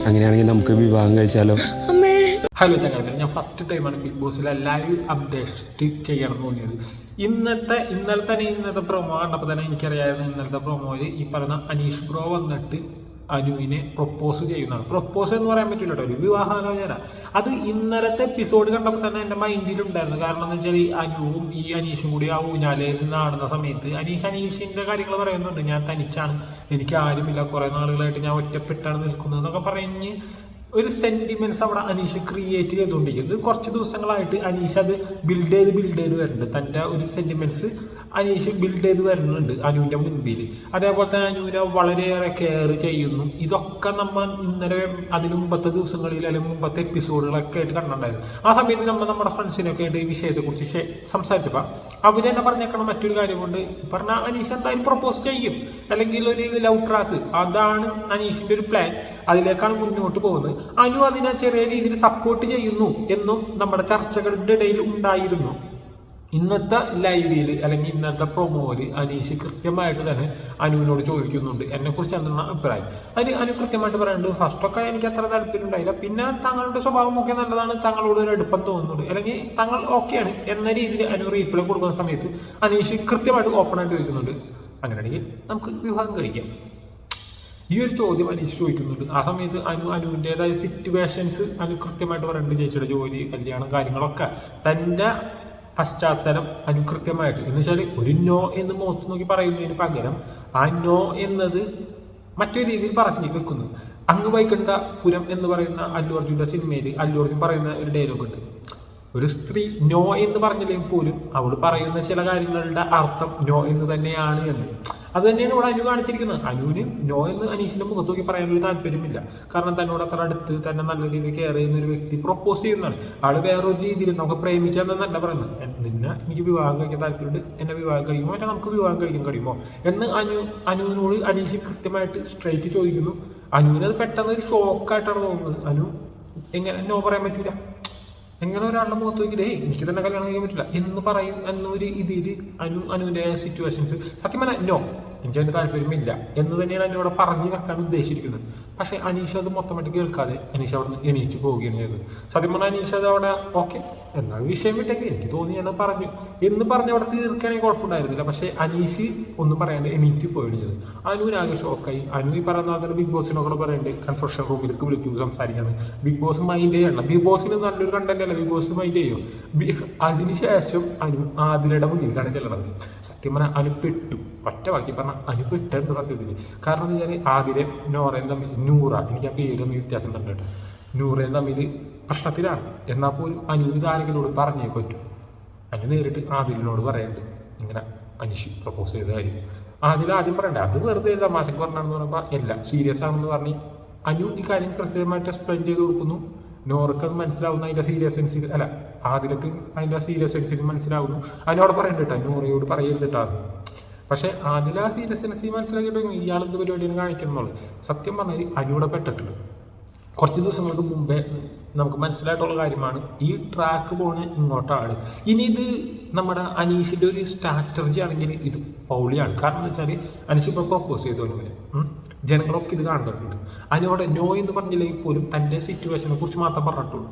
അങ്ങനെയാണെങ്കിൽ നമുക്ക് വിവാഹം കഴിച്ചാലോ? ഹലോ ചങ്ങാതി ഞാൻ ഫസ്റ്റ് ടൈമാണ് ബിഗ് ബോസിലെ ലൈവ് അപ്ഡേറ്റ് ചെയ്യണം എന്ന് തോന്നിയത് ഇന്നത്തെ ഇന്നലെ തന്നെ ഇന്നത്തെ പ്രൊമോ കണ്ടപ്പോൾ തന്നെ എനിക്കറിയാമായിരുന്നു ഇന്നലത്തെ പ്രൊമോയിൽ ഈ പറയുന്ന അനീഷ് ബ്രോ വന്നിട്ട് അനുവിനെ പ്രൊപ്പോസ് ചെയ്യുന്നതാണ്. പ്രൊപ്പോസ് എന്ന് പറയാൻ പറ്റില്ല കേട്ടോ. ഒരു വിവാഹാലോചന അത് ഇന്നലത്തെ എപ്പിസോഡ് കണ്ടപ്പോൾ തന്നെ എന്റെ മൈൻഡിലുണ്ടായിരുന്നു കാരണം എന്ന് വെച്ചാൽ ഈ അനുവും ഈ അനീഷും കൂടി ആ ഊഞ്ഞാലയിൽ നാടുന്ന സമയത്ത് അനീഷ് അനീഷിന്റെ കാര്യങ്ങൾ പറയുന്നുണ്ട്. ഞാൻ തനിച്ചാണ്. എനിക്ക് ആരുമില്ല. കുറേ നാളുകളായിട്ട് ഞാൻ ഒറ്റപ്പെട്ടാണ് നിൽക്കുന്നത് എന്നൊക്കെ പറഞ്ഞ് ഒരു സെന്റിമെന്റ്സ് അവിടെ അനീഷ് ക്രിയേറ്റ് ചെയ്തുകൊണ്ടിരിക്കുന്നത് കുറച്ച് ദിവസങ്ങളായിട്ട് അനീഷ് അത് ബിൽഡ് ചെയ്ത് ബിൽഡ് ചെയ്ത് വരുന്നുണ്ട്. തന്റെ ഒരു സെന്റിമെന്റ്സ് അനീഷ് ബിൽഡ് ചെയ്ത് വരുന്നുണ്ട് അനുവിന്റെ മുൻപിൽ അതേപോലെ തന്നെ അനുവിനെ വളരെയേറെ കെയർ ചെയ്യുന്നു. ഇതൊക്കെ നമ്മൾ ഇന്നലെ അതിന് മുമ്പത്തെ ദിവസങ്ങളിൽ അല്ലെങ്കിൽ മുമ്പത്തെ എപ്പിസോഡുകളൊക്കെ ആയിട്ട് കണ്ടിട്ടുണ്ടായിരുന്നു. ആ സമയത്ത് നമ്മൾ നമ്മുടെ ഫ്രണ്ട്സിനൊക്കെ ആയിട്ട് ഈ വിഷയത്തെക്കുറിച്ച് കുറിച്ച് സംസാരിച്ചപ്പോൾ അവർ തന്നെ പറഞ്ഞേക്കണം മറ്റൊരു കാര്യം കൊണ്ട് പറഞ്ഞാൽ അനീഷ് എന്തായാലും പ്രപ്പോസ് ചെയ്യും. അല്ലെങ്കിൽ ഒരു ലവ് ട്രാക്ക് അതാണ് അനീഷിന്റെ ഒരു പ്ലാൻ അതിലേക്കാണ് മുന്നോട്ട് പോകുന്നത്. അനു അതിനെ ചെറിയ രീതിയിൽ സപ്പോർട്ട് ചെയ്യുന്നു എന്നും നമ്മുടെ ചർച്ചകളുടെ ഇടയിൽ ഉണ്ടായിരുന്നു. ഇന്നത്തെ ലൈവിൽ അല്ലെങ്കിൽ ഇന്നത്തെ പ്രൊമോയിൽ അനീഷ് കൃത്യമായിട്ട് തന്നെ അനുവിനോട് ചോദിക്കുന്നുണ്ട്. എന്നെക്കുറിച്ച് എന്താണ് അഭിപ്രായം? അതിന് അനു കൃത്യമായിട്ട് പറയുന്നുണ്ട് ഫസ്റ്റൊക്കെ എനിക്ക് അത്ര താല്പര്യം ഉണ്ടായില്ല പിന്നെ തങ്ങളുടെ സ്വഭാവമൊക്കെ നല്ലതാണ്. തങ്ങളോട് ഒരു അടുപ്പം തോന്നുന്നുണ്ട്. അല്ലെങ്കിൽ തങ്ങൾ ഓക്കെയാണ് എന്ന രീതിയിൽ അനു റീപ്ലൈ കൊടുക്കുന്ന സമയത്ത് അനീഷ് കൃത്യമായിട്ട് ഓപ്പണായിട്ട് ചോദിക്കുന്നുണ്ട്. അങ്ങനെയാണെങ്കിൽ നമുക്ക് വിവാഹം കഴിക്കാം. ഈ ഒരു ചോദ്യം അനീഷ് ചോദിക്കുന്നുണ്ട്. ആ സമയത്ത് അനു അനുവിന്റെതായ സിറ്റുവേഷൻസ് അനു കൃത്യമായിട്ട് പറയുന്നുണ്ട്. ചേച്ചിയുടെ ജോലി കല്യാണം കാര്യങ്ങളൊക്കെ തന്റെ പശ്ചാത്തലം അനുകൃത്യമായിട്ട്. എന്ന് വെച്ചാൽ ഒരു നോ എന്ന് മുഖത്ത് നോക്കി പറയുന്നതിന് പകരം ആ നോ എന്നത് മറ്റൊരു രീതിയിൽ പറഞ്ഞു വെക്കുന്നു. അങ്ങ് വൈകണ്ട പുരം എന്ന് പറയുന്ന അല്ലു അർജുന്റെ സിനിമയിൽ അല്ലു അർജുൻ പറയുന്ന ഒരു ഡയലോഗ് ഉണ്ട്. ഒരു സ്ത്രീ നോ എന്ന് പറഞ്ഞില്ലെങ്കിൽ പോലും അവൾ പറയുന്ന ചില കാര്യങ്ങളുടെ അർത്ഥം നോ എന്ന് തന്നെയാണ് എന്ന്. അത് തന്നെയാണ് ഇവിടെ അനു കാണിച്ചിരിക്കുന്നത്. അനുവിന് നോ എന്ന് അനീഷിന്റെ മുഖത്ത് നോക്കി പറയാനൊരു താല്പര്യമില്ല. കാരണം തന്നോട് അത്ര അടുത്ത് തന്നെ നല്ല രീതിയിൽ കെയർ ചെയ്യുന്ന ഒരു വ്യക്തി പ്രൊപ്പോസ് ചെയ്യുന്നതാണ്. ആൾ വേറൊരു രീതിയിൽ നമുക്ക് പ്രേമിക്കാന്നല്ല പറയുന്നത്. നിന്നെ എനിക്ക് വിവാഹം കഴിക്കാൻ താല്പര്യമുണ്ട്. എന്നെ വിവാഹം കഴിക്കുമോ? അല്ല നമുക്ക് വിവാഹം കഴിക്കാൻ കഴിയുമോ? എന്ന് അനു അനുവിനോട് അനീഷ് കൃത്യമായിട്ട് സ്ട്രൈറ്റ് ചോദിക്കുന്നു. അനുവിനത് പെട്ടെന്ന് ഒരു ഷോക്കായിട്ടാണ് തോന്നുന്നത്. അനു എങ്ങനെ? നോ പറയാൻ പറ്റൂല. എങ്ങനെ ഒരാളുടെ മുഖത്ത് നോക്കിയിട്ട് ഏയ് എനിക്ക് തന്നെ കല്യാണം കഴിക്കാൻ പറ്റില്ല എന്ന് പറയും എന്നൊരു ഇതിൽ അനു അനുവിന്റെ സിറ്റുവേഷൻസ് സത്യം പറഞ്ഞാൽ നോ എനിക്ക് അതിന് താല്പര്യമില്ല എന്ന് തന്നെയാണ് എന്നോട് പറഞ്ഞു വെക്കാൻ ഉദ്ദേശിച്ചിരിക്കുന്നത്. പക്ഷേ അനീഷ് അത് മൊത്തമായിട്ട് കേൾക്കാതെ അനീഷ് അവിടെ നിന്ന് എണീറ്റ് പോവുകയാണ് ചെയ്തത്. സത്യം പറഞ്ഞാൽ അനീഷ് അത് അവിടെ ഓക്കെ എന്നാൽ വിഷയം വിട്ടേക്ക് എനിക്ക് തോന്നി എന്ന് പറഞ്ഞു. എന്ന് പറഞ്ഞ് അവിടെ തീർക്കാണെങ്കിൽ കുഴപ്പമുണ്ടായിരുന്നില്ല. പക്ഷേ അനീഷ് ഒന്നും പറയാണ്ട് എണീറ്റ് പോവുകയാണ് ചെയ്തത്. അനുവിനാകെ ഷോക്കായി. അനു ഈ പറയുന്ന പോലെ തന്നെ ബിഗ് ബോസിനോട് പറയുന്നുണ്ട് കൺസ്ട്രക്ഷൻ റൂമിലേക്ക് വിളിക്കും സംസാരിക്കുന്നത് ബിഗ് ബോസ് മൈൻഡ് ചെയ്യണം ബിഗ് ബോസിന് നല്ലൊരു കണ്ടന്റ് അല്ല? ബിഗ് ബോസ് മൈൻഡ് ചെയ്യും? അതിനുശേഷം അനു ആദിലയുടെ മുന്നിലാണ് ചെല്ലണത്. സത്യം പറഞ്ഞാൽ അനു പെട്ടു ഒറ്റ വാക്കി പറഞ്ഞാൽ അനു പെട്ടുണ്ട് സത്യത്തിൽ കാരണം എന്ന് വെച്ചാൽ ആതിരെ നോറയും തമ്മിൽ നൂറ. എനിക്ക് ആ പേര് തമ്മിൽ വ്യത്യാസം ഉണ്ട് കേട്ടോ. നൂറയും തമ്മിൽ പ്രശ്നത്തിലാണ്. എന്നാൽ പോലും അനുവിന് ആരെങ്കിലോട് പറഞ്ഞേ പറ്റും. അനു നേരിട്ട് ആദിലിനോട് പറയുന്നുണ്ട് ഇങ്ങനെ അനുഷി പ്രപ്പോസ് ചെയ്ത കാര്യം. ആദിൽ ആദ്യം പറയണ്ടേ അത് വെറുതെ തമാശക്ക് പറഞ്ഞാണെന്ന് പറയുമ്പോൾ എല്ലാ സീരിയസ് ആണെന്ന് പറഞ്ഞ് അനു ഈ കാര്യം കൃത്യമായിട്ട് എക്സ്പ്ലെയിൻ ചെയ്ത് കൊടുക്കുന്നു. നോർക്ക് അത് മനസ്സിലാവുന്ന അതിന്റെ സീരിയസ് സെൻസിൽ അല്ല ആദിലക്ക് അതിന്റെ സീരിയസ് സെൻസിൽ മനസ്സിലാവുന്നു. അതിനോട് പറയണ്ട കേട്ടോ നോറയോട് പറയരുതിട്ടാണ് പക്ഷേ അതിൽ ആ സീരിയസ് സെൻസിൽ മനസ്സിലാക്കിയിട്ട് ഇയാളെന്ത് പരിപാടിയാണ് കാണിക്കുന്നുള്ളത് സത്യം പറഞ്ഞാൽ അനുവിടെ പെട്ടിട്ടുണ്ട്. കുറച്ച് ദിവസങ്ങൾക്ക് മുമ്പേ നമുക്ക് മനസ്സിലായിട്ടുള്ള കാര്യമാണ് ഈ ട്രാക്ക് പോണ ഇങ്ങോട്ടാണ്. ഇനി ഇത് നമ്മുടെ അനീഷിന്റെ ഒരു സ്ട്രാറ്റജി ആണെങ്കിൽ ഇത് പൗളിയാണ്. കാരണം എന്താ വെച്ചാൽ അനീഷ് ഇപ്പോൾ പ്രപ്പോസ് ചെയ്തു അനുവിനെ. ജനങ്ങളൊക്കെ ഇത് കണ്ടിട്ടുണ്ട്. അതിനോട് നോ എന്ന് പറഞ്ഞില്ലെങ്കിൽ പോലും തന്റെ സിറ്റുവേഷനെ കുറിച്ച് മാത്രം പറഞ്ഞിട്ടുള്ളൂ.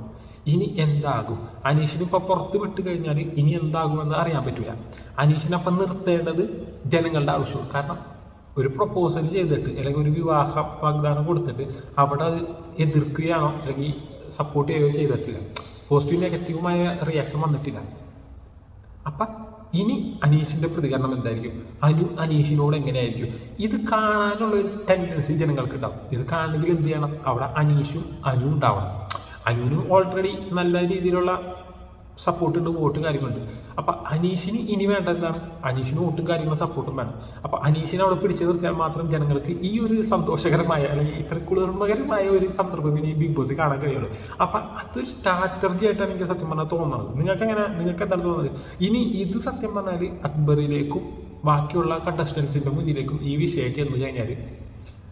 ഇനി എന്താകും? അനീഷിന് ഇപ്പോൾ പുറത്ത് വിട്ട് കഴിഞ്ഞാൽ ഇനി എന്താകുമെന്ന് അറിയാൻ പറ്റില്ല അനീഷിനപ്പം നിർത്തേണ്ടത് ജനങ്ങളുടെ ആവശ്യമാണ്. കാരണം ഒരു പ്രപ്പോസൽ ചെയ്തിട്ട് അല്ലെങ്കിൽ ഒരു വിവാഹ വാഗ്ദാനം കൊടുത്തിട്ട് അവിടെ അത് എതിർക്കുകയാണോ അല്ലെങ്കിൽ സപ്പോർട്ട് ചെയ്യുകയോ ചെയ്തിട്ടില്ല. പോസിറ്റീവ് നെഗറ്റീവുമായ റിയാക്ഷൻ വന്നിട്ടില്ല. അപ്പം ഇനി അനീഷിന്റെ പ്രതികരണം എന്തായിരിക്കും? അനു അനീഷിനോട് എങ്ങനെയായിരിക്കും? ഇത് കാണാനുള്ള ഒരു ടെൻഡൻസി ജനങ്ങൾക്ക് ഉണ്ടാവും ഇത് കാണണമെങ്കിൽ എന്ത് ചെയ്യണം? അവിടെ അനീഷും അനു ഉണ്ടാവണം. അനുവിന് ഓൾറെഡി നല്ല രീതിയിലുള്ള സപ്പോർട്ട് ഉണ്ട് വോട്ട് കാര്യങ്ങളുണ്ട്. അപ്പം അനീഷിന് ഇനി വേണ്ട എന്താണ്? അനീഷിന് വോട്ടും കാര്യങ്ങളും സപ്പോർട്ടും വേണം. അപ്പം അനീഷിനെ അവിടെ പിടിച്ചു നിർത്തിയാൽ മാത്രം ജനങ്ങൾക്ക് ഈ ഒരു സന്തോഷകരമായ അല്ലെങ്കിൽ ഇത്ര കുളിർമകരമായ ഒരു സന്ദർഭം ഇനി ബിഗ് ബോസ് കാണാൻ കഴിയുള്ളൂ. അപ്പം അതൊരു സ്ട്രാറ്റജി ആയിട്ടാണ് എനിക്ക് സത്യം പറഞ്ഞാൽ തോന്നുന്നത്. നിങ്ങൾക്ക് എങ്ങനെ നിങ്ങൾക്ക് എന്താണ് തോന്നുന്നത്? ഇനി ഇത് സത്യം പറഞ്ഞാൽ അക്ബറിലേക്കും ബാക്കിയുള്ള കണ്ടസ്റ്റൻസിന്റെ മുന്നിലേക്കും ഈ വിഷയം ചെന്ന് കഴിഞ്ഞാൽ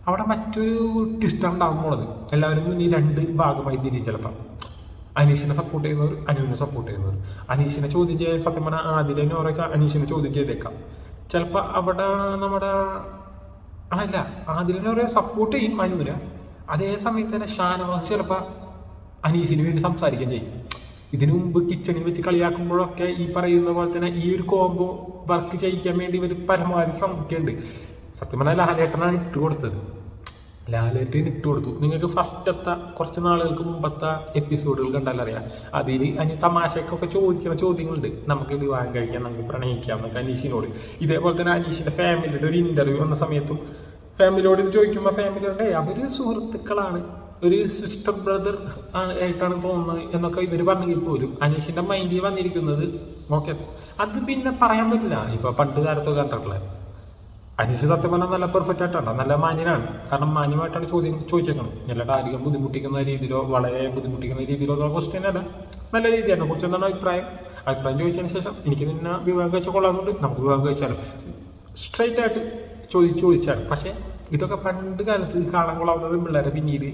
അവിടെ മറ്റൊരു ട്വിസ്റ്റ് ഉണ്ടാവും പോണത് എല്ലാവരും ഇനി രണ്ട് ഭാഗമായി തിരിയും ചിലപ്പോൾ അനീഷിനെ സപ്പോർട്ട് ചെയ്യുന്നവർ അനുവിനെ സപ്പോർട്ട് ചെയ്യുന്നവർ. അനീഷിനെ ചോദ്യം ചെയ്യാൻ സത്യം പറഞ്ഞാൽ ആദ്യം ഓരോക്കെ അനീഷിനെ ചോദ്യം ചെയ്തേക്കാം. ചിലപ്പോൾ അവിടെ നമ്മുടെ അല്ല ആദിലിനെ ഓരോ സപ്പോർട്ട് ചെയ്യും അനുവിനെ അതേ സമയത്ത് തന്നെ ഷാനവാസ് ചിലപ്പോൾ അനീഷിന് വേണ്ടി സംസാരിക്കുകയും ചെയ്യും. ഇതിനു മുമ്പ് കിച്ചണിൽ വെച്ച് കളിയാക്കുമ്പോഴൊക്കെ ഈ പറയുന്ന പോലെ തന്നെ ഈ ഒരു കോംബോ വർക്ക് ചെയ്യിക്കാൻ വേണ്ടി ഇവർ പരമാവധി ശ്രമിക്കുന്നുണ്ട്. സത്യം പറഞ്ഞാൽ ലാലേട്ടനാണ് ഇട്ട് കൊടുത്തത്. ലാലേട്ടൻ ഇട്ട് കൊടുത്തു. നിങ്ങൾക്ക് ഫസ്റ്റത്തെ കുറച്ച് നാളുകൾക്ക് മുമ്പത്തെ എപ്പിസോഡുകൾ കണ്ടാലും അറിയാം. അതിൽ അതിന് തമാശക്കൊക്കെ ചോദിക്കുന്ന ചോദ്യങ്ങളുണ്ട്. നമുക്ക് വിവാഹം കഴിക്കാം നമുക്ക് പ്രണയിക്കാം നമുക്ക് അനീഷിനോട്. ഇതേപോലെ തന്നെ അനീഷിന്റെ ഫാമിലിയുടെ ഒരു ഇന്റർവ്യൂ വന്ന സമയത്തും ഫാമിലിയോട് ഇത് ചോദിക്കുമ്പോൾ ഫാമിലിയുടെ അവർ സുഹൃത്തുക്കളാണ്. ഒരു സിസ്റ്റർ ബ്രദർ ആയിട്ടാണ് തോന്നുന്നത് എന്നൊക്കെ ഇവർ പറഞ്ഞെങ്കിൽ പോലും അനീഷിന്റെ മൈൻഡിൽ വന്നിരിക്കുന്നത് ഓക്കെ. അത് പിന്നെ പറയാൻ പറ്റില്ല. ഇപ്പോൾ പണ്ട് കാലത്തൊക്കെ കണ്ടിട്ടുള്ളത് അനീഷ് സത്യം പറഞ്ഞാൽ നല്ല പെർഫെക്റ്റ് ആയിട്ടാണ്. നല്ല മാന്യനാണ്. കാരണം മാന്യമായിട്ടാണ് ചോദ്യം ചോദിച്ചേക്കുന്നത് അല്ലാണ്ട് അധികം ബുദ്ധിമുട്ടിക്കുന്ന രീതിയിലോ വളരെ ബുദ്ധിമുട്ടിക്കുന്ന രീതിയിലോ ഉള്ള ക്വസ്റ്റ്യൻ അല്ല. നല്ല രീതിയാണ്. കുറച്ച് എന്താണ് അഭിപ്രായം? അഭിപ്രായം ചോദിച്ചതിന് ശേഷം എനിക്ക് നിന്നെ വിവാഹം കഴിച്ച കൊള്ളാമെന്നുണ്ട്. നമുക്ക് വിവാഹം കഴിച്ചാലും? സ്ട്രൈറ്റ് ആയിട്ട് ചോദിച്ച് ചോദിച്ചാണ് പക്ഷേ ഇതൊക്കെ പണ്ട് കാലത്ത് കാണാൻ കൊള്ളാവുന്നത് പിള്ളേരെ പിന്നീട്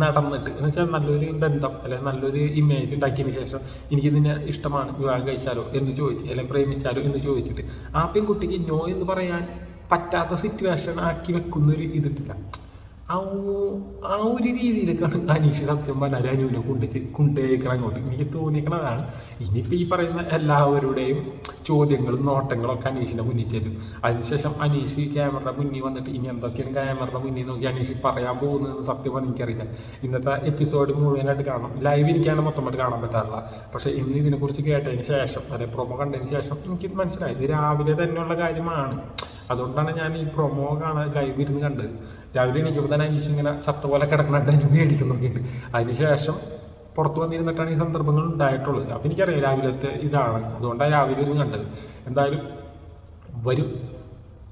നടന്നിട്ട് എന്ന് വെച്ചാൽ നല്ലൊരു ബന്ധം അല്ലെങ്കിൽ നല്ലൊരു ഇമേജ് ഉണ്ടാക്കിയതിന് ശേഷം എനിക്ക് നിന്നെ ഇഷ്ടമാണ്. വിവാഹം കഴിച്ചാലോ എന്ന് ചോദിച്ച് അല്ലെങ്കിൽ പ്രേമിച്ചാലോ എന്ന് ചോദിച്ചിട്ട് ആ പെൺകുട്ടിക്ക് നോ എന്ന് പറയാൻ പറ്റാത്ത സിറ്റുവേഷൻ ആക്കി വെക്കുന്നൊരു ഇതുണ്ടല്ല ആ ആ ഒരു രീതിയിലേക്കാണ് അനീഷ് സത്യം പറഞ്ഞാൽ അനുവിനെ കൊണ്ടുവച്ച് കൊണ്ടുപോയിക്കണം അങ്ങോട്ട്. എനിക്ക് തോന്നിക്കണതാണ് ഇനിയിപ്പോൾ ഈ പറയുന്ന എല്ലാവരുടെയും ചോദ്യങ്ങളും നോട്ടങ്ങളൊക്കെ അനീഷിനെ മുന്നിൽ ചെല്ലും. അതിനുശേഷം അനീഷ് ക്യാമറയുടെ മുന്നിൽ വന്നിട്ട് ഇനി എന്തൊക്കെയാണ് ക്യാമറയുടെ മുന്നിൽ നോക്കി അനീഷ് പറയാൻ പോകുന്നതെന്ന് സത്യം പറഞ്ഞാൽ എനിക്കറിയില്ല. ഇന്നത്തെ എപ്പിസോഡ് മുഴുവനായിട്ട് കാണണം. ലൈവ് എനിക്കാണ് മൊത്തമായിട്ട് കാണാൻ പറ്റാറില്ല. പക്ഷേ ഇന്ന് ഇതിനെക്കുറിച്ച് കേട്ടതിന് ശേഷം അല്ലെ പ്രൊമോ കണ്ടതിന് ശേഷം എനിക്ക് മനസ്സിലായി. ഇത് രാവിലെ തന്നെയുള്ള കാര്യമാണ്. അതുകൊണ്ടാണ് ഞാൻ ഈ പ്രൊമോ കാണാൻ ലൈവ് ഇരുന്ന് കണ്ടത്. രാവിലെ എണീക്കുമ്പോൾ തന്നെ അനീഷ് ഇങ്ങനെ ചത്ത പോലെ കിടക്കണായിട്ട് അനു മേടിച്ചു നോക്കിയിട്ട്. അതിനുശേഷം പുറത്ത് വന്നിരുന്നിട്ടാണ് ഈ സന്ദർഭങ്ങൾ ഉണ്ടായിട്ടുള്ളത്. അപ്പം എനിക്കറിയാം രാവിലത്തെ ഇതാണ്. അതുകൊണ്ടാണ് രാവിലെ ഇരുന്ന് കണ്ടത്. എന്തായാലും വരും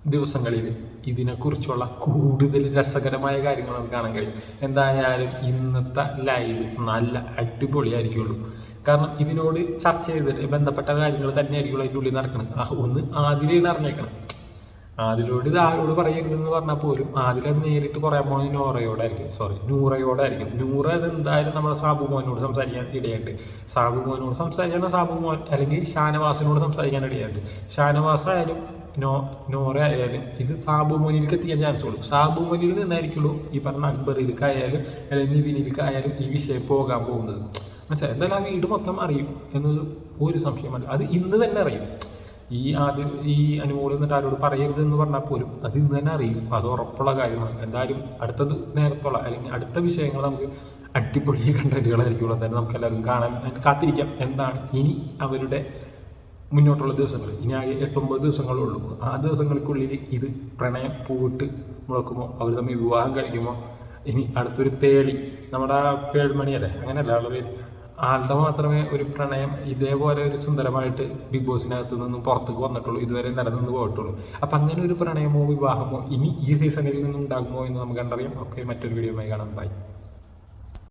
ദിവസങ്ങളിൽ ഇതിനെക്കുറിച്ചുള്ള കൂടുതൽ രസകരമായ കാര്യങ്ങൾ നമുക്ക് കാണാൻ കഴിയും. എന്തായാലും ഇന്നത്തെ ലൈവ് നല്ല അടിപൊളിയായിരിക്കുള്ളൂ. കാരണം ഇതിനോട് ചർച്ച ചെയ്ത് ബന്ധപ്പെട്ട കാര്യങ്ങൾ തന്നെയായിരിക്കും അതിന്റെ ഉള്ളിൽ നടക്കുന്നത് ഒന്ന് ആദ്യമേ അറിഞ്ഞേക്കണം. ആദിലോട് ഇത് ആരോട് പറയരുതെന്ന് പറഞ്ഞാൽ പോലും ആദിലത് നേരിട്ട് പറയാൻ പോകുന്നത് നോറയോടായിരിക്കും. സോറി നൂറയോടായിരിക്കും. നൂറ അത് എന്തായാലും നമ്മുടെ സാബു മോനോട് സംസാരിക്കാൻ ഇടയുണ്ട്. സാബു മോനോട് സംസാരിക്കാൻ സാബു മോൻ അല്ലെങ്കിൽ ഷാനവാസിനോട് സംസാരിക്കാൻ ഇടയുണ്ട്. ഷാനവാസ് ആയാലും നോ നോറ ആയാലും ഇത് സാബു മോനിലേക്ക് എത്തിക്കാൻ ചാൻസ് ഉള്ളൂ സാബു മോനിൽ നിന്നായിരിക്കുള്ളൂ ഈ പറഞ്ഞ അക്ബറിലേക്കായാലും അല്ലെങ്കിൽ നിവിനിലേക്കായാലും ഈ വിഷയം പോകാൻ പോകുന്നത്. മനസ്സിലായി? എന്തായാലും ആ വീട് മൊത്തം അറിയും എന്നത് ഒരു സംശയമല്ല അത് ഇന്ന് തന്നെ അറിയും. ഈ ആദ്യം ഈ അനുമോൾ എന്നിട്ട് ആരോട് പറയരുത് എന്ന് പറഞ്ഞാൽ പോലും അത് ഇന്ന് തന്നെ അറിയും. അത് ഉറപ്പുള്ള കാര്യമാണ്. എന്തായാലും അടുത്തത് നേരത്തുള്ള അല്ലെങ്കിൽ അടുത്ത വിഷയങ്ങൾ നമുക്ക് അടിപൊളി കണ്ടന്റുകളായിരിക്കും. എന്തായാലും നമുക്ക് എല്ലാവരും കാണാൻ കാത്തിരിക്കാം. എന്താണ് ഇനി അവരുടെ മുന്നോട്ടുള്ള ദിവസങ്ങൾ? ഇനി ആകെ എട്ടൊമ്പത് ദിവസങ്ങളേ ഉള്ളൂ. ആ ദിവസങ്ങൾക്കുള്ളിൽ ഇത് പ്രണയം പൂവിട്ട് മുളക്കുമോ? അവർ തമ്മിൽ വിവാഹം കഴിക്കുമോ? ഇനി അടുത്തൊരു പേളി. നമ്മുടെ ആ പേൾമണിയല്ലേ? അങ്ങനെയല്ല ആളുടെ പേര്? ആളുടെ മാത്രമേ ഒരു പ്രണയം ഇതേപോലെ ഒരു സുന്ദരമായിട്ട് ബിഗ് ബോസിനകത്ത് നിന്നും പുറത്തേക്ക് വന്നിട്ടുള്ളൂ. ഇതുവരെ നിലനിന്ന് പോയിട്ടുള്ളൂ. അപ്പം അങ്ങനെ ഒരു പ്രണയമോ വിവാഹമോ ഇനി ഈ സീസണിൽ നിന്നും ഉണ്ടാകുമോ എന്ന് നമുക്ക് കണ്ടറിയാം. ഓക്കെ മറ്റൊരു വീഡിയോയുമായി കാണാം. ബൈ